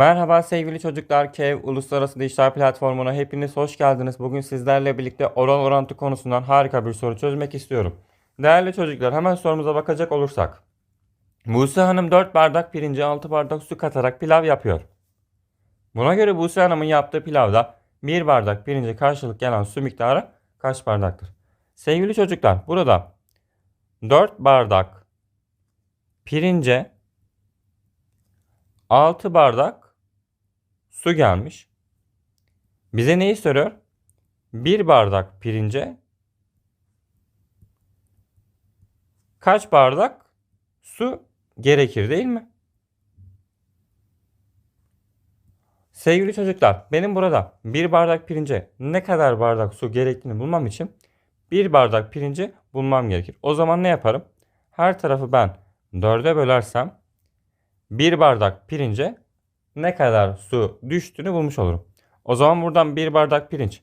Merhaba sevgili çocuklar. KEV Uluslararası Dijital Platformu'na hepiniz hoş geldiniz. Bugün sizlerle birlikte oran orantı konusundan harika bir soru çözmek istiyorum. Değerli çocuklar hemen sorumuza bakacak olursak. Buse Hanım 4 bardak pirince 6 bardak su katarak pilav yapıyor. Buna göre Buse Hanım'ın yaptığı pilavda 1 bardak pirince karşılık gelen su miktarı kaç bardaktır? Sevgili çocuklar burada 4 bardak pirince 6 bardak su gelmiş. Bize neyi soruyor? 1 bardak pirince kaç bardak su gerekir değil mi? Sevgili çocuklar, benim burada 1 bardak pirince ne kadar bardak su gerektiğini bulmam için 1 bardak pirinci bulmam gerekir. O zaman ne yaparım? Her tarafı ben 4'e bölersem 1 bardak pirince ne kadar su düştüğünü bulmuş olurum. O zaman buradan 1 bardak pirinç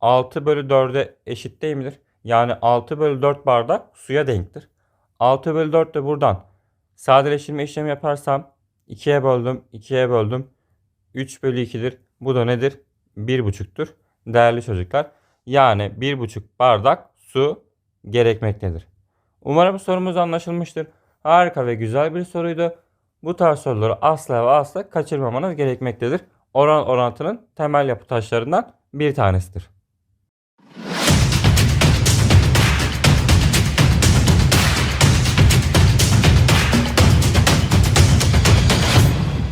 6 bölü 4'e eşit değil midir? Yani 6 bölü 4 bardak suya denktir. 6 bölü 4 de buradan sadeleştirme işlemi yaparsam 2'ye böldüm, 2'ye böldüm. 3 bölü 2'dir. Bu da nedir? 1,5'tur. Değerli çocuklar. Yani 1,5 bardak su gerekmektedir. Umarım sorumuz anlaşılmıştır. Harika ve güzel bir soruydu. Bu tarz soruları asla ve asla kaçırmamanız gerekmektedir. Oran orantının temel yapı taşlarından bir tanesidir.